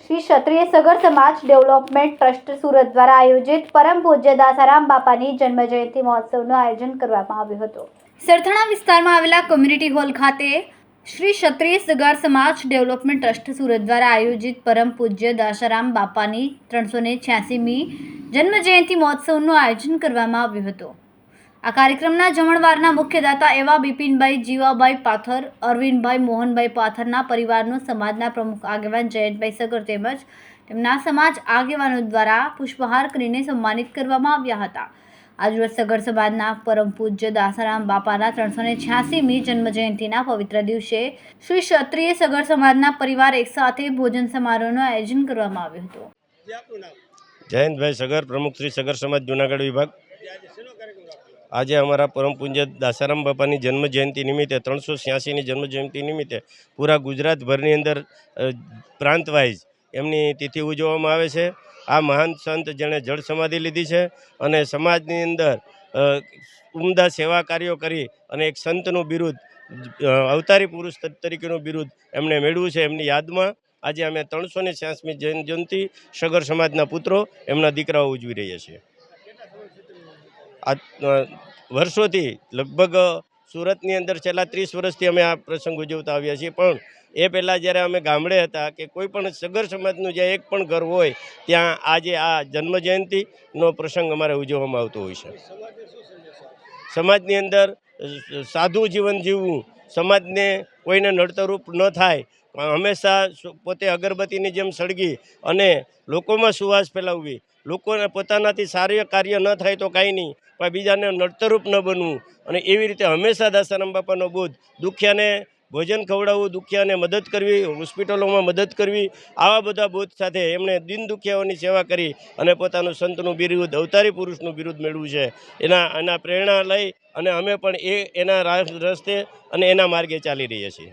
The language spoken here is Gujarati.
શ્રી ક્ષત્રિય સગર સમાજ ડેવલપમેન્ટ ટ્રસ્ટ સુરત દ્વારા આયોજિત પરમ પૂજ્ય દાસારામ બાપાની જન્મજયંતિ મહોત્સવનું આયોજન કરવામાં આવ્યું હતું. સરથાણા વિસ્તારમાં આવેલા કોમ્યુનિટી હોલ ખાતે શ્રી ક્ષત્રિય સગર સમાજ ડેવલપમેન્ટ ટ્રસ્ટ સુરત દ્વારા આયોજિત પરમ પૂજ્ય દાસારામ બાપાની ત્રણસો ને છ્યાસીમી જન્મજયંતિ મહોત્સવનું આયોજન કરવામાં આવ્યું હતું. આ કાર્યક્રમના જમણવારના મુખ્યદાતા એવા બિપિનભાઈ જીવાભાઈ પાથર અરવિંદભાઈ મોહનભાઈ પાથરના પરિવારનો સમાજના પ્રમુખ આગેવાન જયંતભાઈ સગર તેમજ તેમના સમાજ આગેવાનો દ્વારા પુષ્પહાર કરીને સન્માનિત કરવામાં આવ્યા હતા. આજરોજ સગર સમાજના પરમ પૂજ્ય દાસારામ બાપાના ત્રણસો ને છ્યાસીમી જન્મજયંતિના પવિત્ર દિવસે શ્રી ક્ષત્રિય સગર સમાજના પરિવાર એકસાથે ભોજન સમારોહનું આયોજન કરવામાં આવ્યું હતું. જયંતભાઈ સગર પ્રમુખ શ્રી સગર સમાજ જુનાગઢ વિભાગ. આજે અમારા પરમ પૂજ્ય દાસારામ બાપાની જન્મ જયંતિ નિમિત્તે ત્રણસો છ્યાસીની જન્મ જયંતિ નિમિત્તે પૂરા ગુજરાતભરની અંદર પ્રાંતવાઇઝ પ્રાંત વાઇઝ એમની તિથિ ઉજવવામાં આવે છે. આ મહાન સંત જેણે જળ સમાધિ લીધી છે અને સમાજની અંદર ઉમદા સેવા કાર્યો કરી અને એક સંતનું બિરુદ અવતારી પુરુષ તરીકેનું બિરુદ એમણે મેળવ્યું છે એમની યાદમાં. આજે અમે ત્રણસો ને છ્યાસમી જૈન જયંતિ સગર સમાજના પુત્રો એમના દીકરાઓ ઉજવી રહ્યા છીએ. આ વર્ષોથી લગભગ સુરતની અંદર છેલ્લા ત્રીસ વર્ષથી અમે આ પ્રસંગ ઉજવતા આવ્યા છીએ. પણ એ પહેલાં જ્યારે અમે ગામડે હતા કે કોઈ પણ સગર સમાજનું જે એક પણ ઘર હોય, ત્યાં આજે આ જન્મજયંતિનો પ્રસંગ અમારે ઉજવવામાં આવતો હોય છે. સમાજની અંદર સાદું જીવન જીવવું, સમાજને કોઈને નડતરરૂપ ન થાય હંમેશા પોતે અગરબત્તીની જેમ સળગી અને લોકોમાં સુવાસ ફેલાવવી. લોકોને પોતાનાથી સારું કાર્ય ન થાય તો કાંઈ નહીં, પણ બીજાને નડતરૂપ ન બનવું અને એવી રીતે હંમેશા દાસારામ બાપાનો બોધ, દુખિયાને ભોજન ખવડાવવું, દુખિયાને મદદ કરવી, હોસ્પિટલોમાં મદદ કરવી, આવા બધા બોધ સાથે એમણે દિન દુખિયાઓની સેવા કરી અને પોતાનું સંતનું બિરુદ, અવતારી પુરુષનું બિરુદ મેળવ્યું છે. એના એના પ્રેરણા લઈ અને અમે પણ એ, એના રસ્તે અને એના માર્ગે ચાલી રહ્યા છીએ.